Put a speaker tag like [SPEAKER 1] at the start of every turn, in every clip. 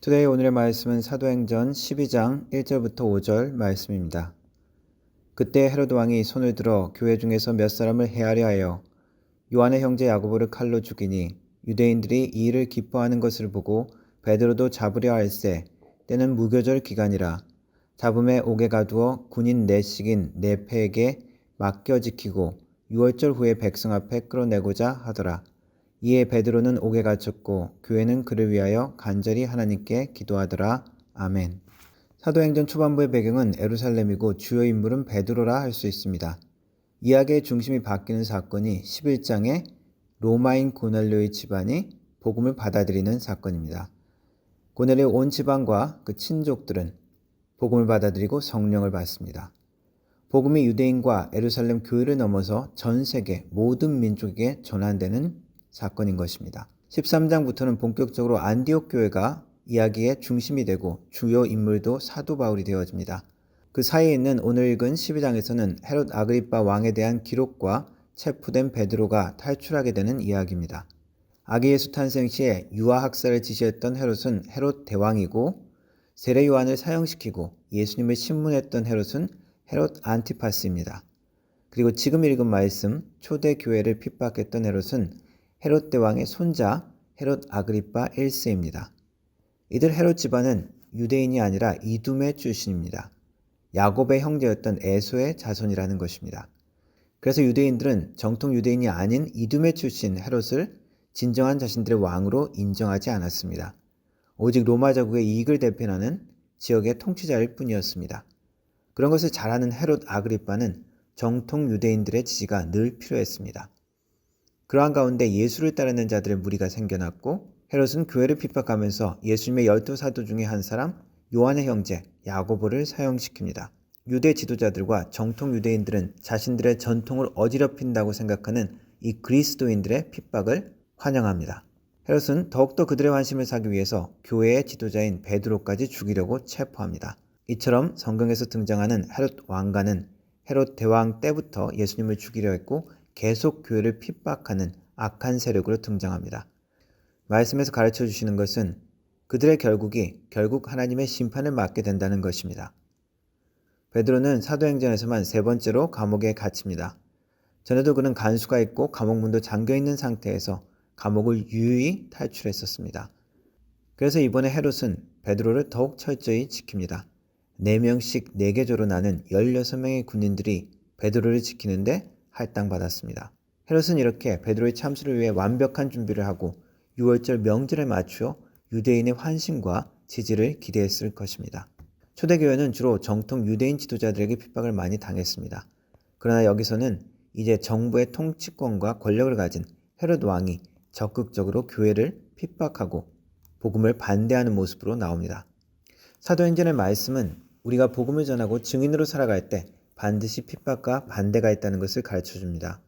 [SPEAKER 1] 투데이 오늘의 말씀은 사도행전 12장 1절부터 5절 말씀입니다. 그때 헤로드 왕이 손을 들어 교회 중에서 몇 사람을 해하려 하여 요한의 형제 야고보를 칼로 죽이니 유대인들이 이 일을 기뻐하는 것을 보고 베드로도 잡으려 할세 때는 무교절 기간이라 잡음에 옥에 가두어 군인 넷씩인 네패에게 맡겨 지키고 6월절 후에 백성 앞에 끌어내고자 하더라. 이에 베드로는 옥에 갇혔고 교회는 그를 위하여 간절히 하나님께 기도하더라. 아멘. 사도행전 초반부의 배경은 에루살렘이고 주요 인물은 베드로라 할 수 있습니다. 이야기의 중심이 바뀌는 사건이 11장에 로마인 고넬료의 집안이 복음을 받아들이는 사건입니다. 고넬료의 온 집안과 그 친족들은 복음을 받아들이고 성령을 받습니다. 복음이 유대인과 에루살렘 교회를 넘어서 전 세계 모든 민족에게 전환되는 사건인 것입니다. 13장부터는 본격적으로 안디옥 교회가 이야기의 중심이 되고 주요 인물도 사도 바울이 되어집니다. 그 사이에 있는 오늘 읽은 12장에서는 헤롯 아그리파 왕에 대한 기록과 체포된 베드로가 탈출하게 되는 이야기입니다. 아기 예수 탄생 시에 유아 학살을 지시했던 헤롯은 헤롯 대왕이고 세례 요한을 사형시키고 예수님을 신문했던 헤롯은 헤롯 안티파스입니다. 그리고 지금 읽은 말씀 초대 교회를 핍박했던 헤롯은 헤롯 대왕의 손자 헤롯 아그리파 1세입니다. 이들 헤롯 집안은 유대인이 아니라 이둠의 출신입니다. 야곱의 형제였던 에소의 자손이라는 것입니다. 그래서 유대인들은 정통 유대인이 아닌 이둠의 출신 헤롯을 진정한 자신들의 왕으로 인정하지 않았습니다. 오직 로마 제국의 이익을 대표하는 지역의 통치자일 뿐이었습니다. 그런 것을 잘하는 헤롯 아그리파는 정통 유대인들의 지지가 늘 필요했습니다. 그러한 가운데 예수를 따르는 자들의 무리가 생겨났고 헤롯은 교회를 핍박하면서 예수님의 열두 사도 중에 한 사람 요한의 형제 야고보를 사형시킵니다. 유대 지도자들과 정통 유대인들은 자신들의 전통을 어지럽힌다고 생각하는 이 그리스도인들의 핍박을 환영합니다. 헤롯은 더욱더 그들의 관심을 사기 위해서 교회의 지도자인 베드로까지 죽이려고 체포합니다. 이처럼 성경에서 등장하는 헤롯 왕가는 헤롯 대왕 때부터 예수님을 죽이려 했고 계속 교회를 핍박하는 악한 세력으로 등장합니다. 말씀에서 가르쳐 주시는 것은 그들의 결국이 결국 하나님의 심판을 맞게 된다는 것입니다. 베드로는 사도행전에서만 세 번째로 감옥에 갇힙니다. 전에도 그는 간수가 있고 감옥문도 잠겨 있는 상태에서 감옥을 유유히 탈출했었습니다. 그래서 이번에 헤롯은 베드로를 더욱 철저히 지킵니다. 4명씩 4개조로 나는 16명의 군인들이 베드로를 지키는데 할당받았습니다. 헤롯은 이렇게 베드로의 참수를 위해 완벽한 준비를 하고 6월절 명절에 맞추어 유대인의 환심과 지지를 기대했을 것입니다. 초대교회는 주로 정통 유대인 지도자들에게 핍박을 많이 당했습니다. 그러나 여기서는 이제 정부의 통치권과 권력을 가진 헤롯 왕이 적극적으로 교회를 핍박하고 복음을 반대하는 모습으로 나옵니다. 사도행전의 말씀은 우리가 복음을 전하고 증인으로 살아갈 때 반드시 핍박과 반대가 있다는 것을 가르쳐 줍니다.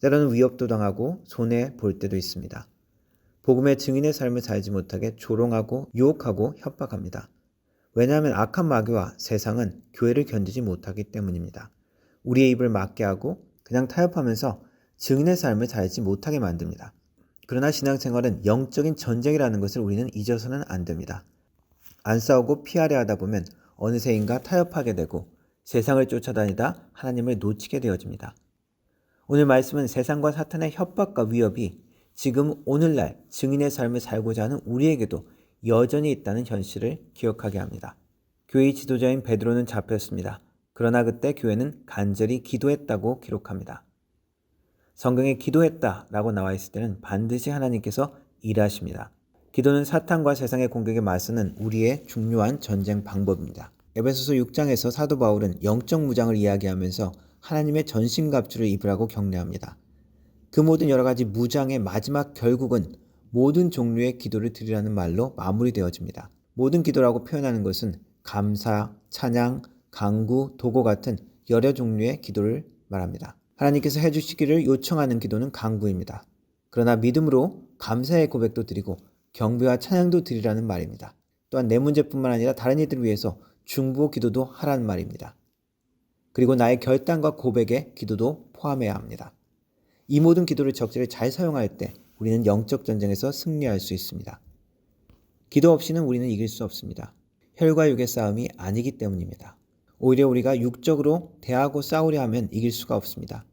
[SPEAKER 1] 때로는 위협도 당하고 손해 볼 때도 있습니다. 복음의 증인의 삶을 살지 못하게 조롱하고 유혹하고 협박합니다. 왜냐하면 악한 마귀와 세상은 교회를 견디지 못하기 때문입니다. 우리의 입을 막게 하고 그냥 타협하면서 증인의 삶을 살지 못하게 만듭니다. 그러나 신앙생활은 영적인 전쟁이라는 것을 우리는 잊어서는 안 됩니다. 안 싸우고 피하려 하다 보면 어느새인가 타협하게 되고 세상을 쫓아다니다 하나님을 놓치게 되어집니다. 오늘 말씀은 세상과 사탄의 협박과 위협이 지금 오늘날 증인의 삶을 살고자 하는 우리에게도 여전히 있다는 현실을 기억하게 합니다. 교회 지도자인 베드로는 잡혔습니다. 그러나 그때 교회는 간절히 기도했다고 기록합니다. 성경에 기도했다 라고 나와 있을 때는 반드시 하나님께서 일하십니다. 기도는 사탄과 세상의 공격에 맞서는 우리의 중요한 전쟁 방법입니다. 에베소서 6장에서 사도 바울은 영적 무장을 이야기하면서 하나님의 전신 갑주를 입으라고 격려합니다. 그 모든 여러 가지 무장의 마지막 결국은 모든 종류의 기도를 드리라는 말로 마무리되어집니다. 모든 기도라고 표현하는 것은 감사, 찬양, 강구, 도고 같은 여러 종류의 기도를 말합니다. 하나님께서 해주시기를 요청하는 기도는 강구입니다. 그러나 믿음으로 감사의 고백도 드리고 경배와 찬양도 드리라는 말입니다. 또한 내 문제뿐만 아니라 다른 이들을 위해서 중보 기도도 하라는 말입니다. 그리고 나의 결단과 고백의 기도도 포함해야 합니다. 이 모든 기도를 적절히 잘 사용할 때 우리는 영적 전쟁에서 승리할 수 있습니다. 기도 없이는 우리는 이길 수 없습니다. 혈과 육의 싸움이 아니기 때문입니다. 오히려 우리가 육적으로 대하고 싸우려 하면 이길 수가 없습니다.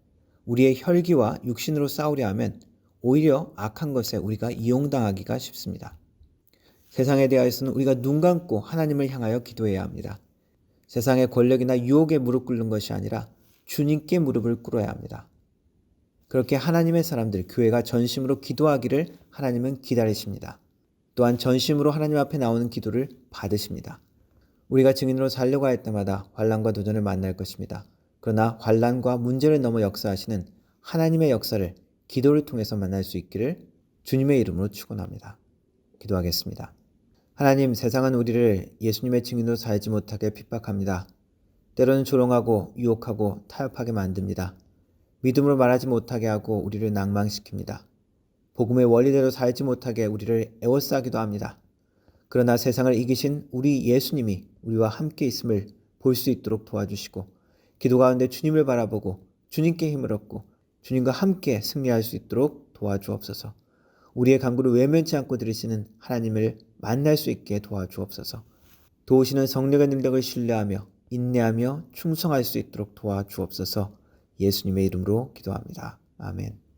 [SPEAKER 1] 우리의 혈기와 육신으로 싸우려 하면 오히려 악한 것에 우리가 이용당하기가 쉽습니다. 세상에 대하여서는 우리가 눈 감고 하나님을 향하여 기도해야 합니다. 세상의 권력이나 유혹에 무릎 꿇는 것이 아니라 주님께 무릎을 꿇어야 합니다. 그렇게 하나님의 사람들, 교회가 전심으로 기도하기를 하나님은 기다리십니다. 또한 전심으로 하나님 앞에 나오는 기도를 받으십니다. 우리가 증인으로 살려고 할 때마다 환란과 도전을 만날 것입니다. 그러나 환란과 문제를 넘어 역사하시는 하나님의 역사를 기도를 통해서 만날 수 있기를 주님의 이름으로 축원합니다. 기도하겠습니다. 하나님, 세상은 우리를 예수님의 증인으로 살지 못하게 핍박합니다. 때로는 조롱하고 유혹하고 타협하게 만듭니다. 믿음으로 말하지 못하게 하고 우리를 낭망시킵니다. 복음의 원리대로 살지 못하게 우리를 애워싸기도 합니다. 그러나 세상을 이기신 우리 예수님이 우리와 함께 있음을 볼 수 있도록 도와주시고 기도 가운데 주님을 바라보고 주님께 힘을 얻고 주님과 함께 승리할 수 있도록 도와주옵소서. 우리의 간구를 외면치 않고 들으시는 하나님을 만날 수 있게 도와주옵소서. 도우시는 성령의 능력을 신뢰하며 인내하며 충성할 수 있도록 도와주옵소서. 예수님의 이름으로 기도합니다. 아멘.